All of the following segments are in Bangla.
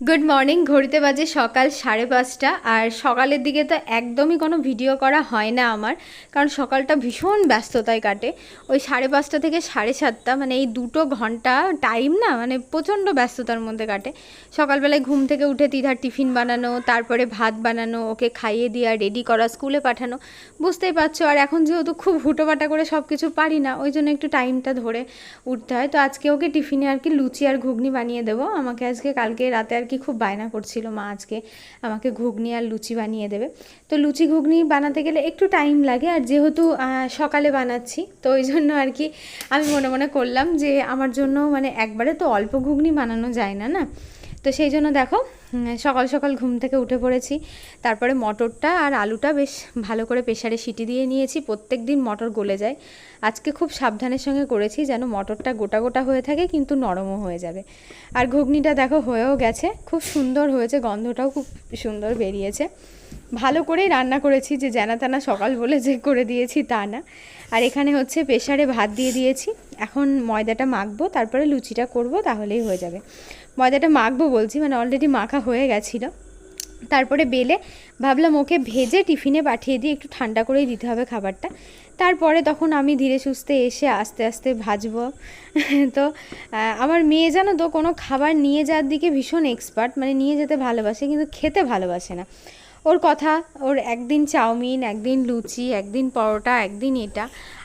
গুড মর্নিং ঘড়িতে বাজে সকাল সাড়ে পাঁচটা, আর সকালের দিকে তো একদমই কোনো ভিডিও করা হয় না আমার, কারণ সকালটা ভীষণ ব্যস্ততায় কাটে। ওই সাড়ে পাঁচটা থেকে সাড়ে সাতটা মানে এই দুটো ঘণ্টা টাইম না মানে প্রচণ্ড ব্যস্ততার মধ্যে কাটে। সকালবেলায় ঘুম থেকে উঠে তিধার টিফিন বানানো, তারপরে ভাত বানানো, ওকে খাইয়ে দেওয়া রেডি করা, স্কুলে পাঠানো, বুঝতেই পারছ। আর এখন যেহেতু খুব হুটোপাটা করে সব কিছু পারি না, ওই জন্য একটু টাইমটা ধরে উঠতে হয়। তো আজকে ওকে টিফিনে আর কি লুচি আর ঘুগনি বানিয়ে দেবো। আমাকে আজকে কালকে রাতে আর কি খুব বায়না করছিল মা আজকে আমাকে ঘুগনি আর লুচি বানিয়ে দেবে। তো লুচি ঘুগনি বানাতে গেলে একটু টাইম লাগে আর যেহেতু সকালে বানাচ্ছি, তো ওই জন্য আর কি আমি মনে মনে করলাম যে আমার জন্য মানে একবারে তো অল্প ঘুগনি বানানো যায় না না? তো সেই জন্য দেখো সকাল সকাল ঘুম থেকে উঠে পড়েছি। তারপরে মটরটা আর আলুটা বেশ ভালো করে প্রেশারে সিটি দিয়ে নিয়েছি, প্রত্যেক দিন মটর গলে যায়। আজকে খুব সাবধানের সঙ্গে করেছি যেন মটরটা গোটা গোটা হয়ে থাকে, কিন্তু নরমও হয়ে যাবে। আর ঘুগনিটা দেখো হয়েও গেছে, খুব সুন্দর হয়েছে, গন্ধটাও খুব সুন্দর বেরিয়েছে। ভালো করেই রান্না করেছি, যে জানা তানা সকাল বলে যে করে দিয়েছি তা না। আর এখানে হচ্ছে প্রেশারে ভাত দিয়ে দিয়েছি। এখন ময়দাটা মাখবো, তারপরে লুচিটা করব, তাহলেই হয়ে যাবে। ময়দাটা মাখবো বলছি মানে অলরেডি মাখা হয়ে গেছিল। তারপরে বেলে ভাবলাম ওকে ভেজে টিফিনে পাঠিয়ে দিয়ে একটু ঠান্ডা করেই দিতে হবে খাবারটা। তারপরে তখন আমি ধীরে সুস্থে এসে আস্তে আস্তে ভাজবো। তো আমার মেয়ে জানো তো কোনো খাবার নিয়ে যাওয়ার দিকে ভীষণ এক্সপার্ট মানে নিয়ে যেতে ভালোবাসে, কিন্তু খেতে ভালোবাসে না। ওর কথা, ওর একদিন চাউমিন, একদিন লুচি, একদিন পরোটা, একদিন এটা।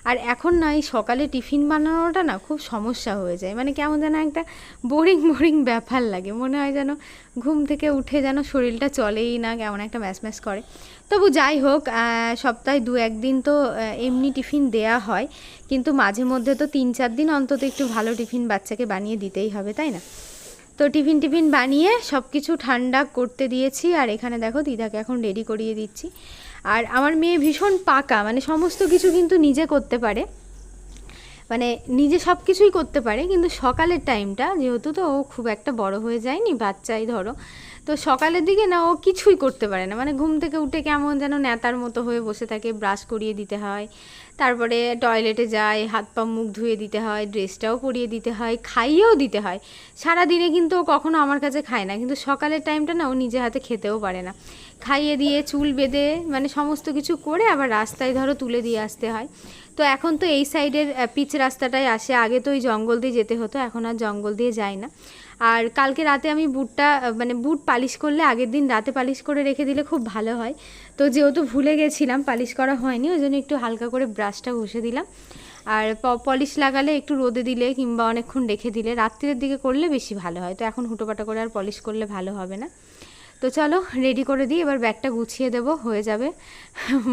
আর এখন না, এই সকালে টিফিন বানানোটা না খুব সমস্যা হয়ে যায়। মানে কেমন যেন একটা বোরিং বোরিং ব্যাপার লাগে। মনে হয় যেন ঘুম থেকে উঠে যেন শরীরটা চলেই না, কেমন একটা ম্যাচ ম্যাচ করে। তবু যাই হোক সপ্তাহে দু, একদিন তো এমনি টিফিন দেয়া হয়। কিন্তু মাঝে মধ্যে তো তিন, চার দিন অন্তত একটু ভালো টিফিন বাচ্চাকে বানিয়ে দিতেই হবে, তাই না? তো টিফিন টিফিন বানিয়ে সব কিছু ঠান্ডা করতে দিয়েছি, আর এখানে দেখো দিদাকে এখন রেডি করিয়ে দিচ্ছি। আর আমার মেয়ে ভীষণ পাকা মানে সমস্ত কিছু কিন্তু নিজে করতে পারে। মানে নিজে সব কিছুই করতে পারে, কিন্তু সকালের টাইমটা যেহেতু তো ও খুব একটা বড় হয়ে যায়নি, বাচ্চাই ধরো, তো সকালের দিকে না ও কিছুই করতে পারে না। মানে ঘুম থেকে উঠে কেমন যেন নেতার মতো হয়ে বসে থাকে ব্রাশ করিয়ে দিতে হয় তারপরে টয়লেটে যায়, হাত পা মুখ ধুয়ে দিতে হয় ড্রেসটাও পরিয়ে দিতে হয়, খাইয়েও দিতে হয়। সারা দিনে কিন্তু ও কখনো আমার কাছে খায় না, কিন্তু সকালের টাইমটা না ও নিজে হাতে খেতেও পারে না। খাইয়ে দিয়ে চুল বেঁধে মানে সমস্ত কিছু করে আবার রাস্তায় ধরো তুলে দিয়ে আসতে হয়। তো এখন তো এই সাইডের পিচ রাস্তাটাই আসে। আগে তো ওই জঙ্গল দিয়ে যেতে হতো, এখন আর জঙ্গল দিয়ে যায় না। আর কালকে রাতে আমি বুটটা মানে বুট পালিশ করলে আগের দিন রাতে পালিশ করে রেখে দিলে খুব ভালো হয়। তো যেহেতু ভুলে গেছিলাম, পালিশ করা হয়নি ওই জন্য একটু হালকা করে ব্রাশটা ঘষে দিলাম। আর পলিশ লাগালে একটু রোদে দিলে কিংবা অনেকক্ষণ রেখে দিলে রাত্রের দিকে করলে বেশি ভালো হয়। তো এখন হুটোপাটা করে আর পলিশ করলে ভালো হবে না। তো চলো রেডি করে দিই এবার ব্যাগটা গুছিয়ে দেবো হয়ে যাবে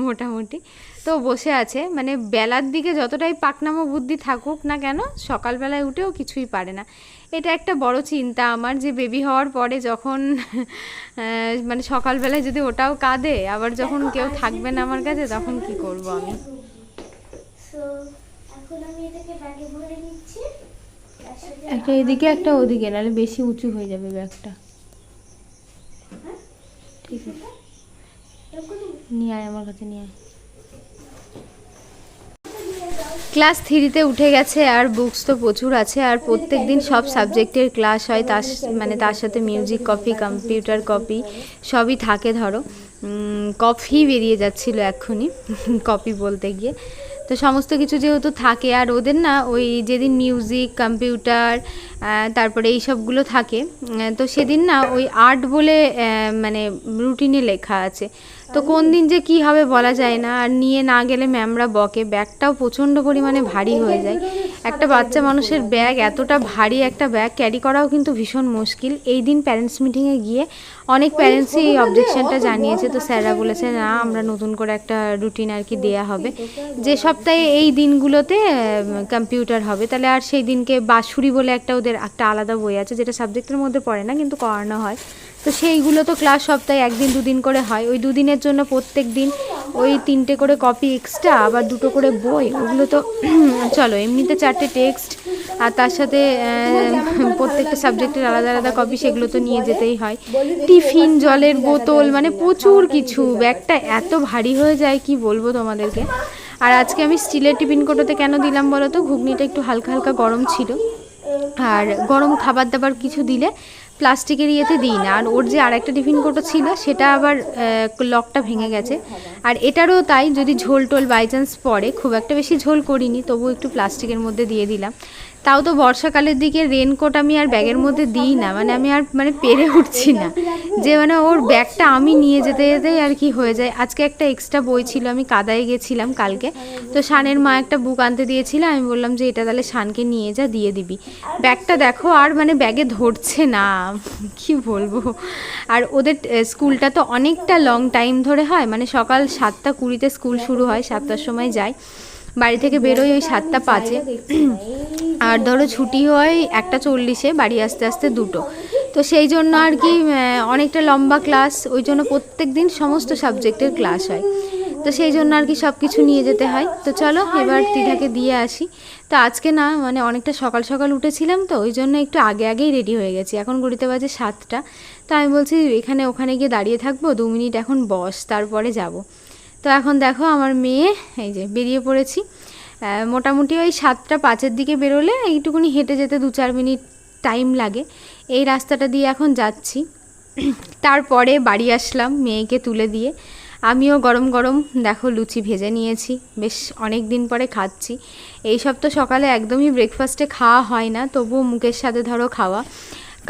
মোটামুটি। তো বসে আছে মানে বেলার দিকে যতটাই পাকনামো বুদ্ধি থাকুক না কেন সকালবেলায় উঠেও কিছুই পারে না। এটা একটা বড় চিন্তা আমার যে বেবি হওয়ার পরে যখন মানে সকালবেলায় যদি ওটাও কাঁদে আবার যখন কেউ থাকবে না আমার কাছে তখন কি করব আমি? এখন আমি এটাকে ব্যাগে ভরে নিচ্ছি। একটা এদিকে একটা ওদিকে নাহলে বেশি উঁচু হয়ে যাবে ব্যাগটা ক্লাস থ্রিতে উঠে গেছে আর বুকস তো প্রচুর আছে আর প্রত্যেক দিন সব সাবজেক্টের ক্লাস হয়, তার মানে তার সাথে মিউজিক কপি, কম্পিউটার কপি, সবই থাকে ধরো। কফি বেরিয়ে যাচ্ছিল এক্ষুনি, কপি বলতে গিয়ে। তো সমস্ত কিছু যেহেতু থাকে, আর ওদের না ওই যেদিন মিউজিক কম্পিউটার তারপরে এই সবগুলো থাকে তো সেদিন না ওই আর্ট বলে মানে রুটিনে লেখা আছে। তো কোন দিন যে কি হবে বলা যায় না, আর নিয়ে না গেলে ম্যামরা বকে, ব্যাগটাও প্রচণ্ড পরিমাণে ভারী হয়ে যায়। একটা বাচ্চা মানুষের ব্যাগ এতটা ভারী একটা ব্যাগ ক্যারি করাও কিন্তু ভীষণ মুশকিল। এই দিন প্যারেন্টস মিটিংয়ে গিয়ে অনেক প্যারেন্টসই এই অবজেকশনটা জানিয়েছে। তো স্যাররা বলেছে না আমরা নতুন করে একটা রুটিন আর কি দেয়া হবে। যে সপ্তাহে এই দিনগুলোতে কম্পিউটার হবে। তাহলে আর সেই দিনকে বাঁশুরি বলে একটা ওদের একটা আলাদা বই আছে যেটা সাবজেক্টের মধ্যে পড়ে না কিন্তু করানো হয়। তো সেইগুলো তো ক্লাস সপ্তাহে একদিন দুদিন করে হয়। ওই দুদিনের জন্য প্রত্যেক দিন ওই তিনটে করে কপি এক্সট্রা আবার দুটো করে বই, ওগুলো তো চলো, এমনিতে চারটে টেক্সট আর তার সাথে প্রত্যেকটা সাবজেক্টের আলাদা আলাদা কপি সেগুলো তো নিয়ে যেতেই হয়। টিফিন, জলের বোতল মানে প্রচুর কিছু। ব্যাগটা এত ভারী হয়ে যায়, কি বলব তোমাদেরকে? আর আজকে আমি স্টিলের টিফিন কোটোতে কেন দিলাম বলো তো? ঘুগনিটা একটু হালকা হালকা গরম ছিল। আর গরম খাবার দাবার কিছু দিলে প্লাস্টিকের ইয়েতে দিই না। আর ওর যে আর একটা টিফিন কোটো ছিল, সেটা আবার লকটা ভেঙে গেছে। আর এটারও তাই, যদি ঝোল টোল বাই চান্স পড়ে, খুব একটা বেশি ঝোল করিনি তবু একটু প্লাস্টিকের মধ্যে দিয়ে দিলাম। তাও তো বর্ষাকালের দিকে রেনকোট আমি আর ব্যাগের মধ্যে দিই না। মানে আমি আর মানে পেরে উঠছি না। যে মানে ওর ব্যাগটা আমি নিয়ে যেতে যেতেই আর কি হয়ে যায়। আজকে একটা এক্সট্রা বই ছিল, আমি কাদায় গেছিলাম কালকে। তো শানের মা একটা বুক আনতে দিয়েছিল, আমি বললাম যে এটা তাহলে শানকে নিয়ে যা, দিয়ে দিবি। ব্যাগটা দেখো আর মানে ব্যাগে ধরছে না। কি বলব? আর ওদের স্কুলটা তো অনেকটা লং টাইম ধরে হয়। মানে সকাল সাতটা কুড়িতে স্কুল শুরু হয়, সাতটার সময় যায়। বাড়ি থেকে বেরোই ওই সাতটা পাঁচে। আর ধরো ছুটি হয় একটা চল্লিশে, বাড়ি আসতে আসতে দুটো। তো সেই জন্য আর কি অনেকটা লম্বা ক্লাস ওই জন্য প্রত্যেক দিন সমস্ত সাবজেক্টের ক্লাস হয়। তো সেই জন্য আর কি সব কিছু নিয়ে যেতে হয়। তো চলো, এবার দিদাকে দিয়ে আসি। তো আজকে না মানে অনেকটা সকাল সকাল উঠেছিলাম তো, ওই জন্য একটু আগে আগেই রেডি হয়ে গেছি। এখন ঘড়িতে বাজে সাতটা। তো আমি বলছি, এখানে, ওখানে গিয়ে দাঁড়িয়ে থাকব, দু মিনিট এখন বস, তারপরে যাব। তো এখন দেখো, আমার মেয়ে, এই যে বেরিয়ে পড়েছি। মোটামুটি ওই সাতটা পাঁচের দিকে বেরোলে এইটুকুনি হেঁটে যেতে দু চার মিনিট টাইম লাগে। এই রাস্তাটা দিয়ে এখন যাচ্ছি। তারপরে বাড়ি আসলাম মেয়েকে তুলে দিয়ে। আমিও গরম গরম দেখো লুচি ভেজে নিয়েছি বেশ অনেক দিন পরে খাচ্ছি। এই সব তো সকালে একদমই ব্রেকফাস্টে খাওয়া হয় না তবুও মুখের সাথে ধরো খাওয়া।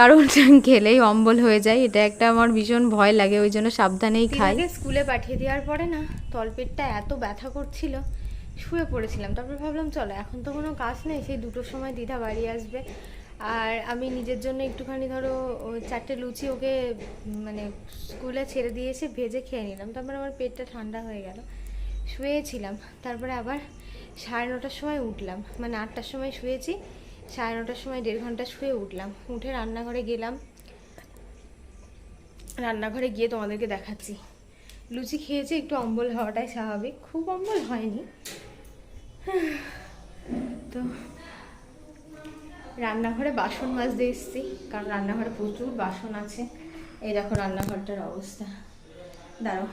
কারণ খেলেই অম্বল হয়ে যায় এটা একটা আমার ভীষণ ভয় লাগে ওই জন্য সাবধানেই খাই। স্কুলে পাঠিয়ে দেওয়ার পরে না তলপেটটা এত ব্যথা করছিল শুয়ে পড়েছিলাম, তারপর ভাবলাম চলো, এখন তো কোনো কাজ নেই, সেই দুটোর সময় দিদা বাড়ি আসবে। আর আমি নিজের জন্য একটুখানি ধরো চারটে লুচি ওকে মানে স্কুলে ছেড়ে দিয়ে এসে ভেজে খেয়ে নিলাম। তারপরে আমার পেটটা ঠান্ডা হয়ে গেল। শুয়েছিলাম, তারপরে আবার সাড়ে নটার সময় উঠলাম। মানে আটটার সময় শুয়েছি, সাড়ে নটার সময় দেড় ঘণ্টা শুয়ে উঠলাম। উঠে রান্নাঘরে গেলাম। রান্নাঘরে গিয়ে তোমাদেরকে দেখাচ্ছি। লুচি খেয়েছে, একটু অম্বল হওয়াটাই স্বাভাবিক। খুব অম্বল হয়নি। তো রান্নাঘরে বাসন মাজতে এসেছি, কারণ রান্নাঘরে প্রচুর বাসন আছে। এই দেখো রান্নাঘরটার অবস্থা। দাঁড়ো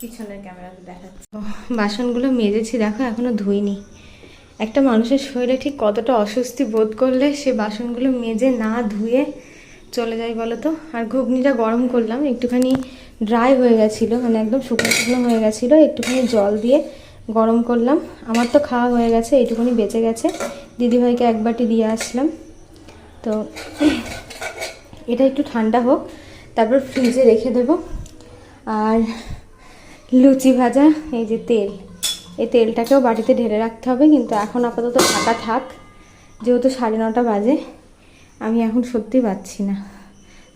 পিছনের ক্যামেরাতে দেখাচ্ছি। বাসনগুলো মেজেছি, দেখো এখনও ধুইনি। একটা মানুষের শরীরে ঠিক কতটা অস্বস্তি বোধ করলে সে বাসনগুলো মেজে না ধুয়ে চলে যায় বলো তো? আর ঘুগনিটা গরম করলাম, একটুখানি ড্রাই হয়ে গেছিল মানে একদম শুকনো শুকনো হয়ে গেছিল, একটুখানি জল দিয়ে গরম করলাম। আমার তো খাওয়া হয়ে গেছে, এইটুকুনি বেঁচে গেছে। দিদিভাইকে এক বাটি দিয়ে আসলাম। তো এটা একটু ঠান্ডা হোক, তারপর ফ্রিজে রেখে দেবো। আর লুচি ভাজা, এই যে তেল, এই তেলটাকেও বাটিতে ঢেলে রাখতে হবে, কিন্তু এখন আপাতত ঢাকা থাক। যেহেতু সাড়ে নটা বাজে, আমি এখন সত্যি পাচ্ছি না।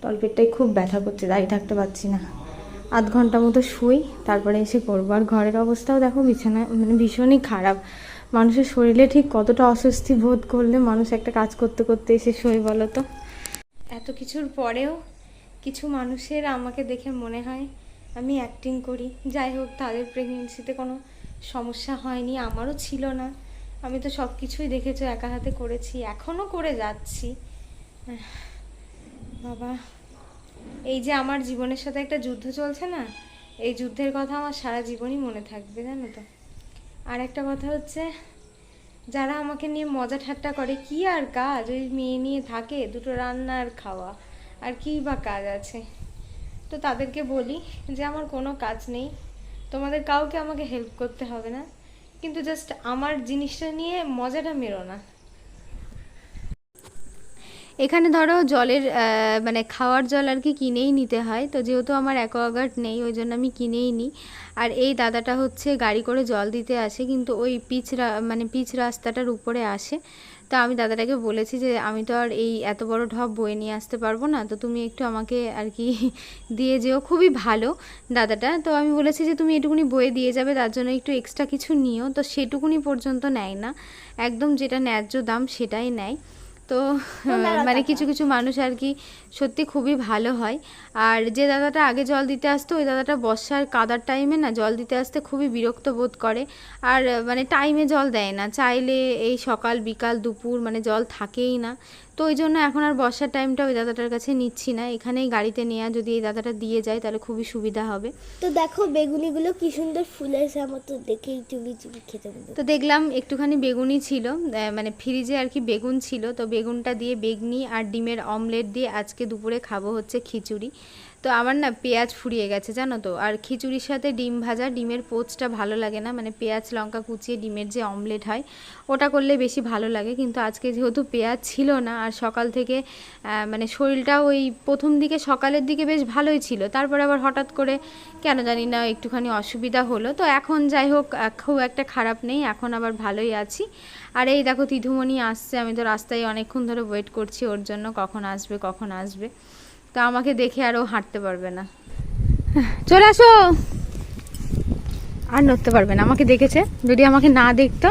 তলপেটটাই খুব ব্যথা করছে, দাঁড়িয়ে থাকতে পারছি না। আধ ঘণ্টা মতো শুই, তারপরে এসে করব আর ঘরের অবস্থাও দেখো বিছানা মানে ভীষণই খারাপ। মানুষের শরীরে ঠিক কতটা অস্বস্তি বোধ করলে মানুষ একটা কাজ করতে করতে এসে শোয় বলো তো? এত কিছুর পরেও কিছু মানুষের আমাকে দেখে মনে হয় আমি অ্যাক্টিং করি। যাই হোক, তাদের প্রেগনেন্সিতে কোনো সমস্যা হয়নি, আমারও ছিল না। আমি তো সব কিছুই দেখেছ, একা হাতে করেছি এখনও করে যাচ্ছি। বাবা। এই যে আমার জীবনের সাথে একটা যুদ্ধ চলছে না, এই যুদ্ধের কথা আমার সারা জীবনই মনে থাকবে, জানো তো। আর একটা কথা হচ্ছে, যারা আমাকে নিয়ে মজা ঠাট্টা করে, কি আর কাজ? ওই মেয়ে নিয়ে থাকে, দুটো রান্না আর খাওয়া, আর কি বা কাজ আছে? তো তাদেরকে বলি যে, আমার কোনো কাজ নেই। তোমাদের কাউকে আমাকে হেল্প করতে হবে না। কিন্তু জাস্ট আমার জিনিসটা নিয়ে মজাটা মেরো না। এখানে ধরো জলের মানে খাওয়ার জল আর কি কিনেই নিতে হয়। তো যেহেতু আমার অ্যাকোয়াগার্ড নেই, ওই জন্য আমি কিনেই নিই। আর এই দাদাটা হচ্ছে গাড়ি করে জল দিতে আসে, কিন্তু ওই পিচ মানে পিচ রাস্তাটার উপরে আসে। তো আমি দাদাটাকে বলেছি যে, আমি তো আর এই এত বড় ঢপ বয়ে নিয়ে আসতে পারব না, তো তুমি একটু আমাকে আর কি দিয়ে যেও। খুবই ভালো দাদাটা। তো আমি বলেছি যে, তুমি এটুকুনি বয়ে দিয়ে যাবে, তার জন্য একটু এক্সট্রা কিছু নিও। তো সেটুকুনি পর্যন্ত নেয় না। একদম যেটা ন্যায্য দাম সেটাই নেয়। তো মানে কিছু কিছু মানুষ আর কি সত্যি খুবই ভালো হয়। আর যে দাদাটা আগে জল দিতে আসতো ওই দাদাটা বর্ষার কাদার টাইমে না জল দিতে আসতে খুবই বিরক্ত বোধ করে। আর মানে টাইমে জল দেয় না। চাইলে এই সকাল বিকাল দুপুর মানে জল থাকেই না। তো ওই জন্য এখন আর বর্ষার টাইমটা ওই দাদাটার কাছে নিচ্ছি না। এখানেই গাড়িতে নেওয়া যদি এই দাদাটা দিয়ে যায় তাহলে খুবই সুবিধা হবে। তো দেখো বেগুনিগুলো কি সুন্দর ফুলেছে আমার তো দেখেই চুবি চুবি খেতে তো দেখলাম একটুখানি বেগুনি ছিল। মানে ফ্রিজে আর কি বেগুন ছিল। তো বেগুনটা দিয়ে বেগনি আর ডিমের অমলেট দিয়ে আজকে দুপুরে খাব হচ্ছে খিচুড়ি। তো আমার না পেঁয়াজ ফুরিয়ে গেছে, জানো তো। আর খিচুড়ির সাথে ডিম ভাজা, ডিমের পোচটা ভালো লাগে না। মানে পেঁয়াজ, লঙ্কা কুচিয়ে ডিমের যে অমলেট হয়, ওটা করলে বেশি ভালো লাগে। কিন্তু আজকে যেহেতু পেঁয়াজ ছিল না, আর সকাল থেকে মানে শরীরটা ওই প্রথম দিকে সকালের দিকে বেশ ভালোই ছিল, তারপরে আবার হঠাৎ করে, কেন জানি না, একটুখানি অসুবিধা হলো। তো এখন যাই হোক খুব একটা খারাপ নেই, এখন আবার ভালোই আছি। আর এই দেখো তিধুমণি আসছে, আমি তো রাস্তায় অনেকক্ষণ ধরে ওয়েট করছি, ওর জন্য কখন আসবে কখন আসবে। তো আমাকে দেখে আর ও হাঁটতে পারবে না। চলে আসো। আর নড়তে পারবে না, আমাকে দেখেছে। যদি আমাকে না দেখতো,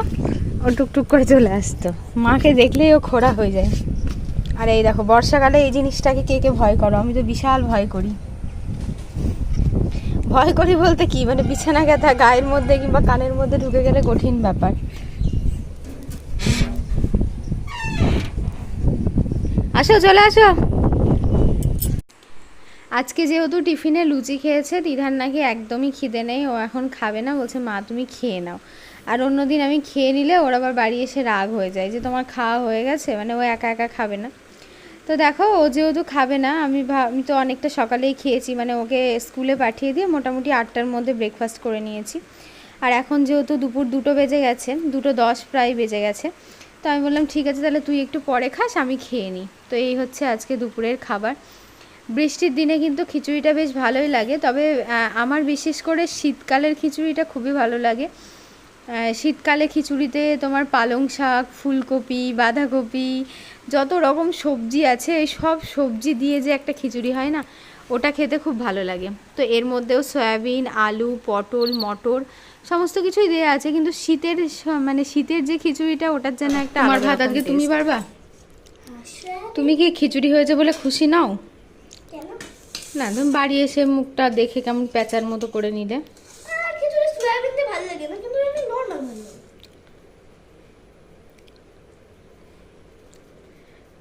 ও টুকটুক করে চলে আসতো। মাকে দেখলেই ও খোড়া হয়ে যায়। আর এই দেখো, বর্ষাকালে এই জিনিসটাকে কে কে ভয় করো? আমি তো বিশাল ভয় করি। ভয় করি বলতে কি? মানে বিছানা গাথা গায়ের মধ্যে কিংবা কানের মধ্যে ঢুকে গেলে কঠিন ব্যাপার। আসো, চলে আসো। আজকে যেহেতু টিফিনে লুচি খেয়েছে, দিধার নাকি একদমই খিদে নেই, ও এখন খাবে না, বলছে, মা, তুমি খেয়ে নাও। আর অন্যদিন আমি খেয়ে নিলে ওর আবার বাড়ি এসে রাগ হয়ে যায় যে, তোমার খাওয়া হয়ে গেছে? মানে ও একা একা খাবে না। তো দেখো, ও যেহেতু খাবে না, আমি ভাব আমি তো অনেকটা সকালেই খেয়েছি মানে ওকে স্কুলে পাঠিয়ে দিয়ে মোটামুটি আটটার মধ্যে ব্রেকফাস্ট করে নিয়েছি। আর এখন যেহেতু দুপুর দুটো বেজে গেছে, দুটো দশ প্রায় বেজে গেছে, তো আমি বললাম, ঠিক আছে, তাহলে তুই একটু পরে খাস, আমি খেয়ে নিই। তো এই হচ্ছে আজকে দুপুরের খাবার। বৃষ্টির দিনে কিন্তু খিচুড়িটা বেশ ভালোই লাগে তবে আমার বিশেষ করে শীতকালের খিচুড়িটা খুবই ভালো লাগে। শীতকালে খিচুড়িতে তোমার পালং শাক ফুলকপি বাঁধাকপি যত রকম সবজি আছে সব সবজি দিয়ে যে একটা খিচুড়ি হয় না ওটা খেতে খুব ভালো লাগে। তো এর মধ্যেও সয়াবিন আলু পটল মটর সমস্ত কিছুই দেওয়া আছে কিন্তু শীতের মানে শীতের যে খিচুড়িটা ওটার যেন একটা আমার ভাত আজকে তুমি পারবা তুমি কি খিচুড়ি হয়েছে বলে খুশি নাও? না তুমি বাড়ি এসে মুখটা দেখে কেমন প্যাঁচার মতো করে নিলে?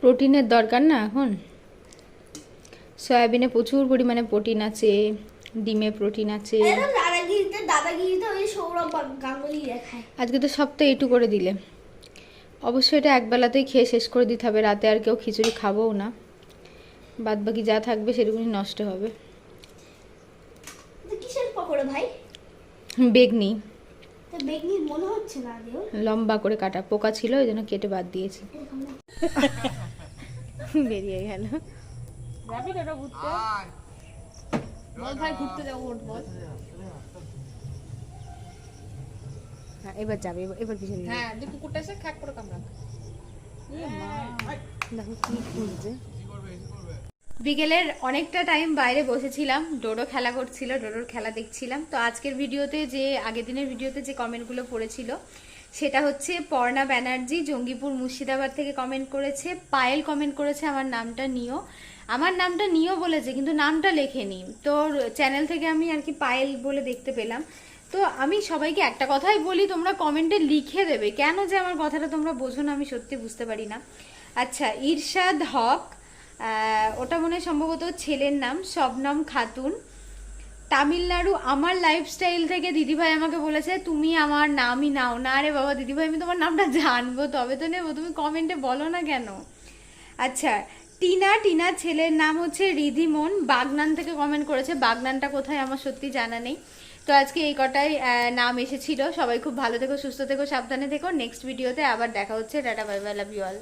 প্রোটিনের দরকার না এখন? সয়াবিনে প্রচুর পরিমাণে প্রোটিন আছে ডিমে প্রোটিন আছে। আজকে তো সব তো এটু করে দিলে। অবশ্যই এটা একবেলাতেই খেয়ে শেষ করে দিতে হবে রাতে আর কেউ খিচুড়ি খাবোও না। বাদ বাকি যা থাকবে সেটুকুনি নষ্ট হবে। কিসের পকোড়া ভাই? বেগনি। বেগনি মনে হচ্ছে না লম্বা করে কাটা পোকা ছিল ওই জন্য কেটে বাদ দিয়েছি। বেরিয়ে গেল। হ্যাঁ, এবার যাবে এবার এবার পিছনে হ্যাঁ যে কুকুরটা এসে খ্যাক করে কামড়াবে দেখো কি খুঁজছে বিকেলের অনেকটা টাইম বাইরে বসেছিলাম, ডোডো খেলা করছিল, ডোডোর খেলা দেখছিলাম। তো আজকের ভিডিওতে যে, আগের দিনের ভিডিওতে যে কমেন্টগুলো পড়েছিল, সেটা হচ্ছে পর্ণা ব্যানার্জি জঙ্গিপুর মুর্শিদাবাদ থেকে কমেন্ট করেছে, পায়েল কমেন্ট করেছে আমার নামটা নিও। আমার নামটা নিও বলেছে, কিন্তু নামটা লেখেনি। তোর চ্যানেল থেকে আমি আর কি পায়েল বলে দেখতে পেলাম। তো আমি সবাইকে একটা কথাই বলি, তোমরা কমেন্টে লিখে দেবে। কেন যে আমার কথাটা তোমরা বোঝো না, আমি সত্যি বুঝতে পারি না। আচ্ছা ইরশাদ হক ওটা মনে সম্ভবত ছেলের নাম, শবনম খাতুন। তামিলনাড়ু, আমার লাইফস্টাইল থেকে দিদিভাই আমাকে বলেছে, তুমি আমার নামই নাও। না রে বাবা, দিদিভাই, আমি তোমার নামটা জানব, তবে তো নেব, তুমি কমেন্টে বলো না কেন? আচ্ছা টিনা টিনার ছেলের নাম হচ্ছে রিধিমন, বাগনান থেকে কমেন্ট করেছে। বাগনানটা কোথায় আমার সত্যি জানা নেই। তো আজকে এই কটাই নাম এসেছিল। সবাই খুব ভালো থেকো, সুস্থ থেকো, সাবধানে থেকো। নেক্সট ভিডিওতে আবার দেখা হচ্ছে। Tata bye bye love you all